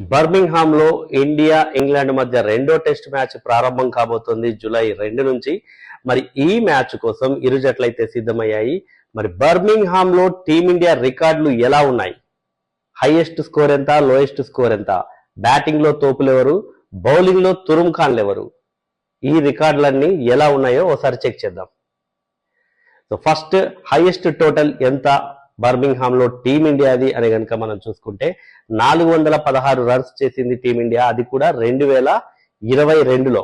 బర్మింగ్హామ్లో India England మధ్య రెండో test match ప్రారంభం కాబోతోంది జూలై రెండు నుంచి. మరి ఈ మ్యాచ్ కోసం ఇరు జట్లయితే సిద్ధమయ్యాయి. మరి బర్మింగ్హామ్లో టీమిండియా రికార్డులు ఎలా ఉన్నాయి? హైయెస్ట్ స్కోర్ ఎంత లోయెస్ట్ స్కోర్ ఎంత? బ్యాటింగ్లో తోపులు ఎవరు? బౌలింగ్లో తురుమ్ ఖాన్లు ఎవరు? ఈ రికార్డులన్నీ ఎలా ఉన్నాయో ఒకసారి చెక్ చేద్దాం. సో ఫస్ట్ హైయెస్ట్ టోటల్ ఎంత? బర్మింగ్హామ్లో టీమిండియాది అని కనుక మనం చూసుకుంటే నాలుగు వందల పదహారు రన్స్ చేసింది టీమిండియా అది కూడా రెండు వేల ఇరవై రెండులో.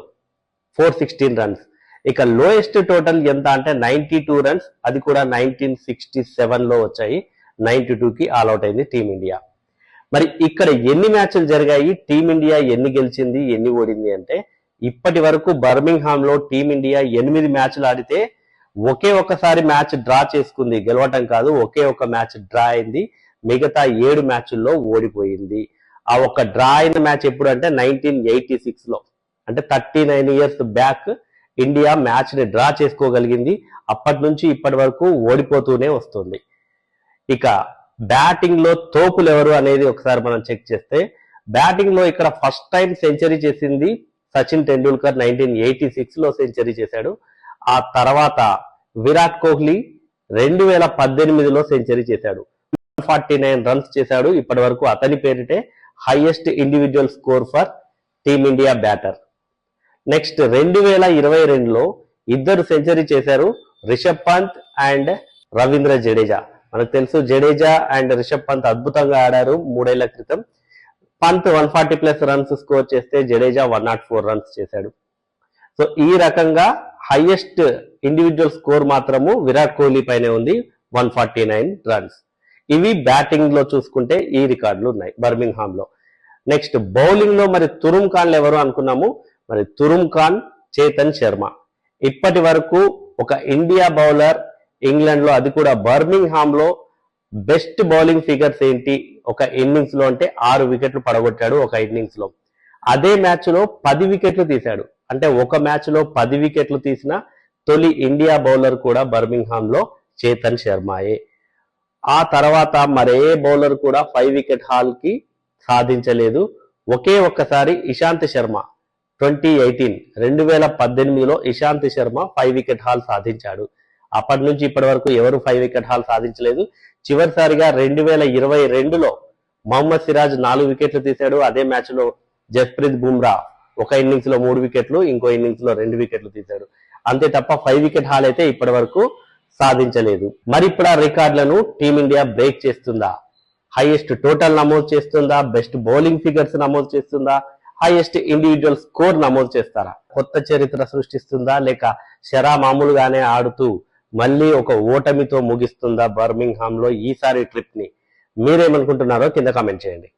Four sixteen runs. ఇక లోయెస్ట్ టోటల్ ఎంత అంటే నైన్టీ టూ రన్స్. అది కూడా నైన్టీన్ సిక్స్టీ సెవెన్లో వచ్చాయి. నైన్టీ టూ కి ఆల్అౌట్ అయింది టీమిండియా మరి ఇక్కడ ఎన్ని మ్యాచ్లు జరిగాయి? టీమిండియా ఎన్ని గెలిచింది? ఎన్ని ఓడింది అంటే ఇప్పటి వరకు బర్మింగ్హామ్లో టీమిండియా ఎనిమిది మ్యాచ్లు ఆడితే ఒకే ఒక్కసారి మ్యాచ్ డ్రా చేసుకుంది గెలవటం కాదు ఒకే ఒక మ్యాచ్ డ్రా అయింది మిగతా ఏడు మ్యాచ్ల్లో ఓడిపోయింది. ఆ ఒక్క డ్రా అయిన మ్యాచ్ ఎప్పుడు అంటే నైన్టీన్ ఎయిటీ సిక్స్లో అంటే thirty nine years back India మ్యాచ్ని డ్రా చేసుకోగలిగింది అప్పటి నుంచి ఇప్పటి వరకు ఓడిపోతూనే వస్తుంది. ఇక బ్యాటింగ్లో తోపులు ఎవరు అనేది ఒకసారి మనం చెక్ చేస్తే బ్యాటింగ్లో ఇక్కడ ఫస్ట్ టైం సెంచరీ చేసింది సచిన్ టెండూల్కర్ నైన్టీన్ ఎయిటీ సిక్స్లో సెంచరీ చేశాడు. ఆ తర్వాత విరాట్ కోహ్లీ రెండు వేల పద్దెనిమిదిలో సెంచరీ చేశాడు. ఫార్టీ నైన్ రన్స్ చేశాడు. ఇప్పటి వరకు అతని పేరిటే highest individual score for team India batter. Next రెండు వేల ఇరవై రెండులో ఇద్దరు సెంచరీ చేశారు రిషబ్ పంత్ అండ్ రవీంద్ర జడేజా. మనకు తెలుసు జడేజా అండ్ రిషబ్ పంత్ అద్భుతంగా ఆడారు మూడేళ్ళ క్రితం. Pant one forty plus runs score చేస్తే Jadeja one not four runs చేశాడు. సో ఈ రకంగా హైయెస్ట్ ఇండివిజువల్ స్కోర్ మాత్రము విరాట్ కోహ్లీ పైనే ఉంది వన్ ఫార్టీ నైన్ రన్స్. ఇవి బ్యాటింగ్లో చూసుకుంటే ఈ రికార్డులు ఉన్నాయి బర్మింగ్హామ్లో నెక్స్ట్ బౌలింగ్లో మరి తురుమ్ ఖాన్లు ఎవరు అనుకున్నాము? మరి తురుమ్ ఖాన్ చేతన్ శర్మ. ఇప్పటి వరకు ఒక ఇండియా బౌలర్ ఇంగ్లాండ్లో అది కూడా బర్మింగ్హామ్లో బెస్ట్ బౌలింగ్ ఫిగర్స్ ఏంటి? ఒక ఇన్నింగ్స్లో అంటే ఆరు వికెట్లు పడగొట్టాడు ఒక ఇన్నింగ్స్లో అదే మ్యాచ్లో పది వికెట్లు తీశాడు. అంటే ఒక మ్యాచ్లో పది వికెట్లు తీసిన తొలి ఇండియా బౌలర్ కూడా బర్మింగ్హామ్లో చేతన్ శర్మాయే. ఆ తర్వాత మరే బౌలర్ కూడా ఫైవ్ వికెట్ హాల్కి సాధించలేదు. ఒకే ఒక్కసారి ఇషాంత్ శర్మ ట్వంటీ ఎయిటీన్ రెండు వేల పద్దెనిమిదిలో Ishant Sharma five wicket haul సాధించాడు. అప్పటి నుంచి ఇప్పటి వరకు ఎవరు ఫైవ్ వికెట్ హాల్ సాధించలేదు. చివరిసారిగా రెండు వేల ఇరవై రెండులో మహమ్మద్ సిరాజ్ నాలుగు వికెట్లు తీశాడు. అదే మ్యాచ్లో జస్ప్రీత్ బుమ్రా ఒక ఇన్నింగ్స్లో మూడు వికెట్లు ఇంకో ఇన్నింగ్స్లో రెండు వికెట్లు తీశాడు అంతే తప్ప ఫైవ్ వికెట్ హాల్ అయితే ఇప్పటి వరకు సాధించలేదు. మరి ఇప్పుడు ఆ రికార్డులను టీమిండియా బ్రేక్ చేస్తుందా? హైయెస్ట్ టోటల్ నమోదు చేస్తుందా? బెస్ట్ బౌలింగ్ ఫిగర్స్ నమోదు చేస్తుందా? హైయెస్ట్ ఇండివిజువల్ స్కోర్ నమోదు చేస్తారా? కొత్త చరిత్ర సృష్టిస్తుందా? లేక శరా మామూలుగానే ఆడుతూ మళ్ళీ ఒక ఓటమితో ముగిస్తుందా బర్మింగ్హామ్లో ఈసారి ట్రిప్ని? మీరేమనుకుంటున్నారో కింద కామెంట్ చేయండి.